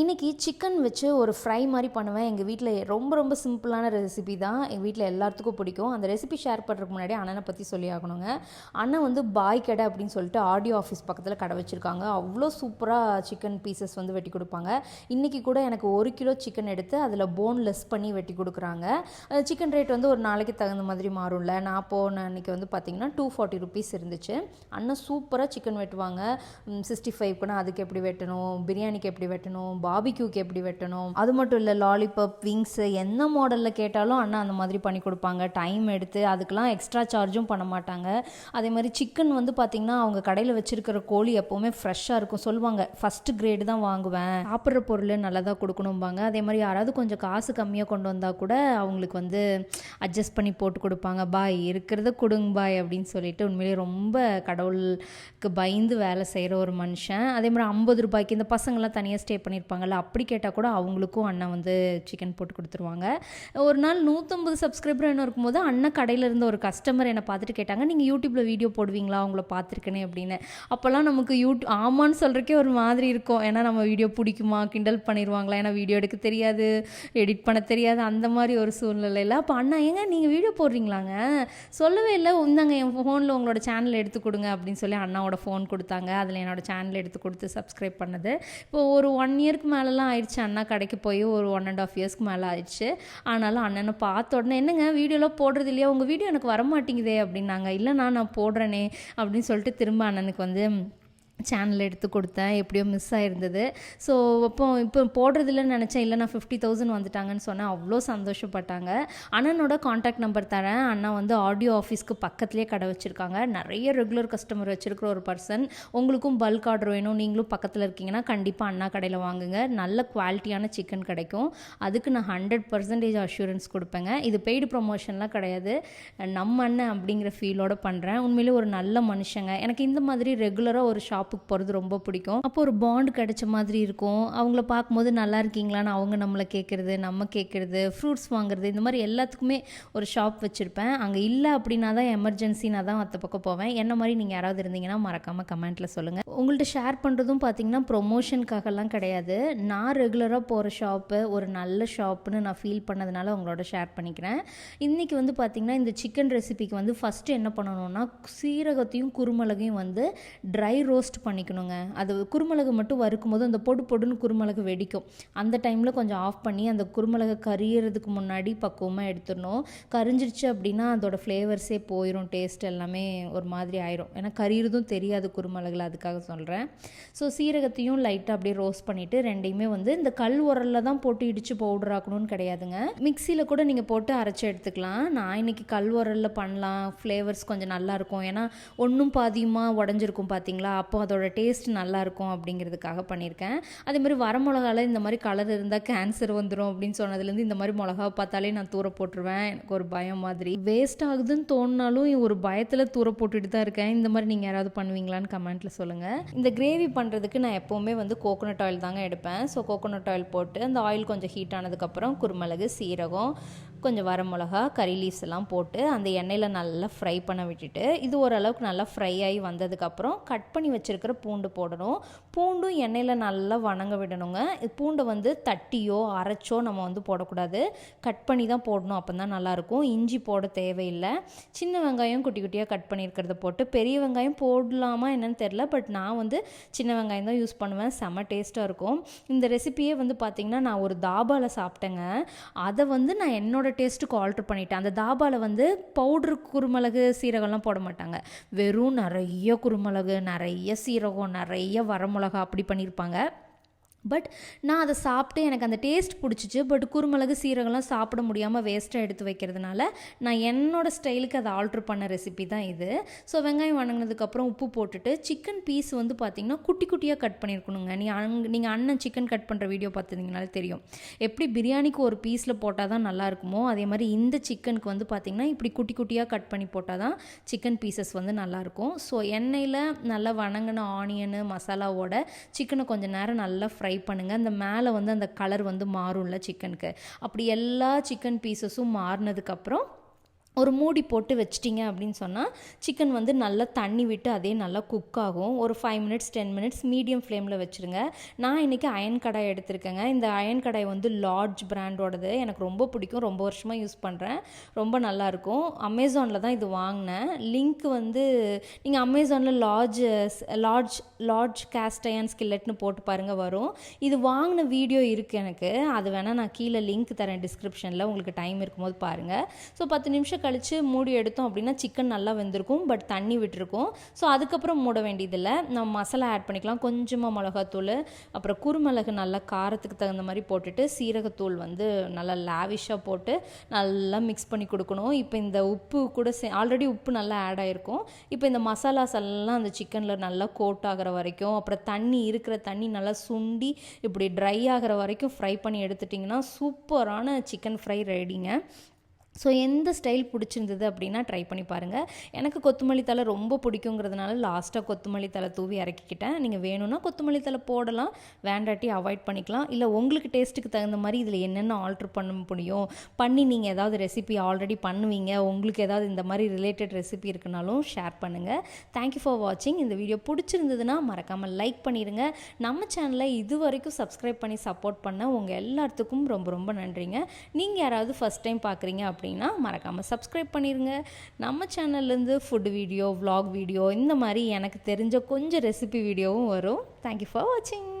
இன்றைக்கி சிக்கன் வச்சு ஒரு ஃப்ரை மாதிரி பண்ணுவேன். எங்கள் வீட்டில் ரொம்ப ரொம்ப சிம்பிளான ரெசிபி தான். எங்கள் வீட்டில் எல்லாத்துக்கும் பிடிக்கும். அந்த ரெசிபி ஷேர் பண்ணுறதுக்கு முன்னாடி அண்ணனை பற்றி சொல்லி ஆகணுங்க. அண்ணன் வந்து பாய் கடை அப்படின்னு சொல்லிட்டு ஆடியோ ஆஃபீஸ் பக்கத்தில் கடை வச்சுருக்காங்க. அவ்வளோ சூப்பராக சிக்கன் பீசஸ் வந்து வெட்டி கொடுப்பாங்க. இன்றைக்கி கூட எனக்கு ஒரு கிலோ சிக்கன் எடுத்து அதில் போன் லெஸ் பண்ணி வெட்டி கொடுக்குறாங்க. சிக்கன் ரேட் வந்து ஒரு நாளைக்கு தகுந்த மாதிரி மாறும்ல. நான் போன அன்றைக்கி வந்து பார்த்திங்கன்னா டூ ஃபார்ட்டி ருபீஸ் இருந்துச்சு. அண்ணன் சூப்பராக சிக்கன் வெட்டுவாங்க. சிக்ஸ்டி ஃபைவ்க்குனா அதுக்கு எப்படி வெட்டணும்? பிரியாணிக்கு எப்படி வெட்டணும்? பாபிக்யூக்கு எப்படி வெட்டணும்? அது மட்டும் இல்லை லாலிபப் விங்ஸு என்ன மாடலில் கேட்டாலும் அண்ணா அந்த மாதிரி பண்ணி கொடுப்பாங்க. டைம் எடுத்து அதுக்கெலாம் எக்ஸ்ட்ரா சார்ஜும் பண்ண மாட்டாங்க. அதே மாதிரி சிக்கன் வந்து பார்த்திங்கன்னா அவங்க கடையில் வச்சுருக்கிற கோழி எப்போவுமே ஃப்ரெஷ்ஷாக இருக்கும். சொல்லுவாங்க ஃபஸ்ட்டு கிரேடு தான் வாங்குவேன். சாப்பிட்ற பொருள் நல்லதாக கொடுக்கணும்பாங்க. அதே மாதிரி யாராவது கொஞ்சம் காசு கம்மியாக கொண்டு வந்தால் கூட அவங்களுக்கு வந்து அட்ஜஸ்ட் பண்ணி போட்டு கொடுப்பாங்க. பாய் இருக்கிறத கொடுங்க பாய் அப்படின்னு சொல்லிட்டு உண்மையிலேயே ரொம்ப கடவுளுக்கு பயந்து வேலை செய்கிற ஒரு மனுஷன். அதே மாதிரி ஐம்பது ரூபாய்க்கு இந்த பசங்கள்லாம் தனியாக ஸ்டே பண்ணியிருப்பாங்க. பண்ணியிருப்பாங்கல்ல அப்படி கேட்டால் கூட அவங்களுக்கும் அண்ணன் வந்து சிக்கன் போட்டு கொடுத்துருவாங்க. ஒரு நாள் நூற்றம்பது சப்ஸ்கிரைபர் என்ன இருக்கும்போது அண்ணன் கடையில் இருந்த ஒரு கஸ்டமர் என்னை பார்த்துட்டு கேட்டாங்க நீங்கள் யூடியூப்பில் வீடியோ போடுவீங்களா? அவங்கள பார்த்துருக்கேனே அப்படின்னு. அப்போல்லாம் நமக்கு யூடியூப் ஆமான்னு சொல்கிறக்கே ஒரு மாதிரி இருக்கும். ஏன்னா நம்ம வீடியோ பிடிக்குமா? கிண்டல் பண்ணிடுவாங்களா ஏன்னா வீடியோ எடுக்க தெரியாது எடிட் பண்ண தெரியாது அந்த மாதிரி ஒரு சூழ்நிலையில் அப்போ அண்ணா ஏங்க நீங்கள் வீடியோ போடுறீங்களாங்க? சொல்லவே இல்லை. இந்தாங்க என் ஃபோனில் உங்களோட சேனல் எடுத்து கொடுங்க அப்படின்னு சொல்லி அண்ணாவோட ஃபோன் கொடுத்தாங்க. அதில் என்னோட சேனல் எடுத்து கொடுத்து சப்ஸ்கிரைப் பண்ணது. இப்போ ஒரு ஒன் இயர்க்கு மேலெலாம் ஆயிடுச்சு. அண்ணா கடைக்கு போய் ஒரு ஒன் அண்ட் ஆஃப் இயர்ஸ்க்கு மேலே ஆயிடுச்சு. ஆனாலும் அண்ணனை பார்த்த உடனே என்னங்க வீடியோலாம் போடுறது இல்லையா? உங்கள் வீடியோ எனக்கு வர மாட்டேங்குதே அப்படின்னாங்க இல்லைண்ணா நான் போடுறேனே அப்படின்னு சொல்லிட்டு திரும்ப அண்ணனுக்கு வந்து சேனல் எடுத்து கொடுத்தேன் எப்படியோ மிஸ் ஆகிருந்தது ஸோ அப்போ இப்போ போடுறதில்லன்னு நினச்சேன். இல்லை நான் ஃபிஃப்டி தௌசண்ட் வந்துட்டாங்கன்னு சொன்னேன் அவ்வளோ சந்தோஷப்பட்டாங்க. அண்ணனோட காண்டாக்ட் நம்பர் தரேன். அண்ணா வந்து ஆடியோ ஆஃபீஸ்க்கு பக்கத்துலேயே கடை வச்சுருக்காங்க. நிறைய ரெகுலர் கஸ்டமர் வச்சுருக்கிற ஒரு பர்சன் உங்களுக்கும் பல்க் ஆர்டர் வேணும். நீங்களும் பக்கத்தில் இருக்கீங்கன்னா கண்டிப்பாக அண்ணா கடையில் வாங்குங்க. நல்ல குவாலிட்டியான சிக்கன் கிடைக்கும். அதுக்கு நான் ஹண்ட்ரட் பர்சன்டேஜ் அஷூரன்ஸ் கொடுப்பேங்க. இது பெய்டு ப்ரொமோஷன்லாம் கிடையாது. நம்ம அண்ணன் அப்படிங்கிற ஃபீலோடு பண்ணுறேன் உண்மையிலே ஒரு நல்ல மனுஷங்க. எனக்கு இந்த மாதிரி ரெகுலராக ஒரு ஷாப் ஷாப்புக்கு போகிறது ரொம்ப பிடிக்கும். அப்போ ஒரு பாண்ட் கிடைச்ச மாதிரி இருக்கும். அவங்கள பார்க்கும்போது நல்லா இருக்கீங்களான்னு அவங்க நம்மளை கேட்குறது நம்ம கேட்குறது ஃப்ரூட்ஸ் வாங்குறது இந்த மாதிரி எல்லாத்துக்குமே ஒரு ஷாப் வச்சுருப்பேன். அங்கே இல்லை அப்படின்னா தான் எமர்ஜென்சினா தான் அத்த பக்கம் போவேன். என்ன மாதிரி நீங்கள் யாராவது இருந்தீங்கன்னா மறக்காமல் கமெண்ட்டில் சொல்லுங்கள் உங்கள்கிட்ட ஷேர் பண்ணுறதும் பார்த்தீங்கன்னா ப்ரொமோஷனுக்காகலாம் கிடையாது. நான் ரெகுலராக போகிற ஷாப்பு ஒரு நல்ல ஷாப்புன்னு நான் ஃபீல் பண்ணதுனால உங்களோட ஷேர் பண்ணிக்கிறேன். இன்றைக்கி வந்து பார்த்திங்கன்னா இந்த சிக்கன் ரெசிபிக்கு வந்து ஃபஸ்ட்டு என்ன பண்ணணும்னா சீரகத்தையும் குருமிளகையும் வந்து ட்ரை ரோஸ்ட் பண்ணிக்கணுங்க. அது குருமிளகு மட்டும் வறுக்கும் போது அந்த பொடு பொடுன்னு குருமிளகு வெடிக்கும். அந்த டைமில் கொஞ்சம் ஆஃப் பண்ணி அந்த குருமிளகு கரியறதுக்கு முன்னாடி பக்குவமாக எடுத்துடணும். கரிஞ்சிருச்சு அப்படின்னா அதோடய ஃப்ளேவர்ஸே போயிடும் டேஸ்ட் எல்லாமே ஒரு மாதிரி ஆயிரும். ஏன்னா கரியறதும் தெரியாது குருமிளகுல அதுக்காக சொல்கிறேன் ஸோ சீரகத்தையும் லைட்டாக அப்படியே ரோஸ்ட் பண்ணிவிட்டு ரெண்டையுமே வந்து இந்த கல் உரலில் தான் போட்டு இடித்து பவுடர் ஆக்கணும்னு கிடையாதுங்க. மிக்சியில் கூட நீங்கள் போட்டு அரைச்சி எடுத்துக்கலாம். நான் இன்னைக்கு கல் உரலில் பண்ணலாம். ஃப்ளேவர்ஸ் கொஞ்சம் நல்லாயிருக்கும் ஏன்னா ஒன்றும் பாதியமாக உடஞ்சிருக்கும் பார்த்தீங்களா அப்போ அதோட டேஸ்ட் நல்லாயிருக்கும் அப்படிங்கிறதுக்காக பண்ணியிருக்கேன். அதே மாதிரி வர மிளகால இந்த மாதிரி கலர் இருந்தால் கேன்சர் வந்துடும் அப்படின்னு சொன்னதுலேருந்து இந்த மாதிரி மிளகா பார்த்தாலே நான் தூர போட்டுருவேன். எனக்கு ஒரு பயம் மாதிரி. வேஸ்ட் ஆகுதுன்னு தோணினாலும் ஒரு பயத்தில் தூர போட்டுட்டு தான் இருக்கேன். இந்த மாதிரி நீங்கள் யாராவது பண்ணுவீங்களான்னு கமெண்ட்டில் சொல்லுங்கள் இந்த கிரேவி பண்ணுறதுக்கு நான் எப்போவுமே வந்து கோகோனட் ஆயில் தாங்க எடுப்பேன். ஸோ கோகோனட் ஆயில் போட்டு அந்த ஆயில் கொஞ்சம் ஹீட் ஆனதுக்கப்புறம் குருமிளகு சீரகம் கொஞ்சம் வர மிளகா கறி லீவ்ஸ் எல்லாம் போட்டு அந்த எண்ணெயில் நல்லா ஃப்ரை பண்ண விட்டுட்டு இது ஓரளவுக்கு நல்லா ஃப்ரை ஆகி வந்ததுக்கப்புறம் கட் பண்ணி வச்சுருக்கிற பூண்டு போடணும். பூண்டும் எண்ணெயில் நல்லா வணங்க விடணுங்க. பூண்டை வந்து தட்டியோ அரைச்சோ நம்ம வந்து போடக்கூடாது. கட் பண்ணி தான் போடணும் அப்போ தான் நல்லாயிருக்கும். இஞ்சி போட தேவையில்லை. சின்ன வெங்காயம் குட்டி குட்டியாக கட் பண்ணியிருக்கிறத போட்டு பெரிய வெங்காயம் போடலாமா என்னன்னு தெரில பட் நான் வந்து சின்ன வெங்காயம் தான் யூஸ் பண்ணுவேன். செம்ம டேஸ்ட்டாக இருக்கும். இந்த ரெசிபியே வந்து பார்த்திங்கன்னா நான் ஒரு தாபாவில் சாப்பிட்டேங்க. அதை வந்து நான் என்னோட டேஸ்ட்டுக்கு ஆல்ட்ரு பண்ணிட்டேன். அந்த தாபாவில் வந்து பவுட்ரு குருமிளகு சீரகம்லாம் போட மாட்டாங்க. வெறும் நிறைய குருமிளகு நிறைய சீரகம் நிறைய வரமிளகா அப்படி பண்ணியிருப்பாங்க பட் நான் அதை சாப்பிட்டு எனக்கு அந்த டேஸ்ட் பிடிச்சிச்சு. பட் குருமிளகு சீரகம்லாம் சாப்பிட முடியாமல் வேஸ்ட்டாக எடுத்து வைக்கிறதுனால நான் என்னோடய ஸ்டைலுக்கு அதை ஆல்ட்ரு பண்ண ரெசிபி தான் இது. ஸோ வெங்காயம் வணங்கினதுக்கப்புறம் உப்பு போட்டுட்டு சிக்கன் பீஸ் வந்து பார்த்திங்கன்னா குட்டி குட்டியாக கட் பண்ணியிருக்கணுங்க நீ அங் நீங்கள் அண்ணன் சிக்கன் கட் பண்ணுற வீடியோ பார்த்துருந்தீங்கனாலே தெரியும். எப்படி பிரியாணிக்கு ஒரு பீஸில் போட்டால் தான் நல்லா இருக்குமோ அதே மாதிரி இந்த சிக்கனுக்கு வந்து பார்த்திங்கன்னா இப்படி குட்டி குட்டியாக கட் பண்ணி போட்டால் தான் சிக்கன் பீசஸ் வந்து நல்லாயிருக்கும் ஸோ எண்ணெயில் நல்லா வணங்கின ஆனியனு மசாலாவோட சிக்கனை கொஞ்சம் நேரம் நல்லா ஃப்ரை பண்ணுங்கள் அந்த மேலே வந்து அந்த கலர் வந்து மாறும்ல சிக்கனுக்கு அப்படி எல்லா சிக்கன் பீசஸும் மாறினதுக்கப்புறம் ஒரு மூடி போட்டு வச்சிட்டிங்க அப்படின்னு சொன்னால் சிக்கன் வந்து நல்லா தண்ணி விட்டு அதே நல்லா குக் ஆகும். ஒரு five minutes ten minutes medium ஃப்ளேமில் வச்சுருங்க. நான் இன்றைக்கி அயன் கடாய் எடுத்திருக்கேங்க. இந்த அயன் கடாய் வந்து லார்ஜ் பிராண்டோடது எனக்கு ரொம்ப பிடிக்கும். ரொம்ப வருஷமாக யூஸ் பண்ணுறேன் ரொம்ப நல்லாயிருக்கும் அமேசானில் தான் இது வாங்கினேன். லிங்க் வந்து நீங்கள் அமேசானில் large large large cast iron ஸ்கில்லெட்னு போட்டு பாருங்கள் வரும். இது வாங்கின வீடியோ இருக்குது எனக்கு. அது வேணால் நான் கீழே லிங்க் தரேன் டிஸ்கிரிப்ஷனில் உங்களுக்கு டைம் இருக்கும்போது பாருங்கள் ஸோ பத்து நிமிஷம் கழித்து மூடி எடுத்தோம் அப்படின்னா சிக்கன் நல்லா வெந்திருக்கும் பட் தண்ணி விட்டுருக்கும். ஸோ அதுக்கப்புறம் மூட வேண்டியதில்லை. நம்ம மசாலா ஆட் பண்ணிக்கலாம். கொஞ்சமாக மிளகாத்தூள் அப்புறம் குருமிளகு நல்லா காரத்துக்கு தகுந்த மாதிரி போட்டுட்டு சீரகத்தூள் வந்து நல்லா லாவிஷாக போட்டு நல்லா மிக்ஸ் பண்ணி கொடுக்கணும். இப்போ இந்த உப்பு கூட சே ஆல்ரெடி உப்பு நல்லா ஆட் ஆகிருக்கும் இப்போ இந்த மசாலாஸ் எல்லாம் அந்த சிக்கனில் நல்லா கோட் ஆகிற வரைக்கும் அப்புறம் தண்ணி இருக்கிற தண்ணி நல்லா சுண்டி இப்படி ட்ரை ஆகிற வரைக்கும் ஃப்ரை பண்ணி எடுத்துட்டிங்கன்னா சூப்பரான சிக்கன் ஃப்ரை ரெடிங்க ஸோ எந்த ஸ்டைல் பிடிச்சிருந்தது அப்படின்னா ட்ரை பண்ணி பாருங்கள் எனக்கு கொத்தமல்லி தலை ரொம்ப பிடிக்குங்கிறதுனால லாஸ்ட்டாக கொத்தமல்லி தலை தூவி இறக்கிக்கிட்டேன். நீங்கள் வேணும்னா கொத்தமல்லி தலை போடலாம். வேண்டாட்டி அவாய்ட் பண்ணிக்கலாம். இல்லை உங்களுக்கு டேஸ்ட்டுக்கு தகுந்த மாதிரி இதில் என்னென்ன ஆல்ட்ரு பண்ண முடியும்? பண்ணி நீங்கள் ஏதாவது ரெசிபி ஆல்ரெடி பண்ணுவீங்க. உங்களுக்கு ஏதாவது இந்த மாதிரி ரிலேட்டட் ரெசிபி இருக்குனாலும் ஷேர் பண்ணுங்கள் தேங்க்யூ ஃபார் வாட்சிங் இந்த வீடியோ பிடிச்சிருந்ததுன்னா மறக்காமல் லைக் பண்ணிடுங்க நம்ம சேனலை இது வரைக்கும் சப்ஸ்கிரைப் பண்ணி சப்போர்ட் பண்ண உங்கள் எல்லாத்துக்கும் ரொம்ப ரொம்ப நன்றிங்க. நீங்கள் யாராவது ஃபஸ்ட் டைம் பார்க்குறீங்க அப்படின்னா மறக்காமல் சப்ஸ்கிரைப் பண்ணிடுங்க நம்ம சேனல்லேருந்து ஃபுட் வீடியோ வ்ளாக் வீடியோ இந்த மாதிரி எனக்கு தெரிஞ்ச கொஞ்சம் ரெசிபி வீடியோவும் வரும். தேங்க்யூ ஃபார் வாட்சிங்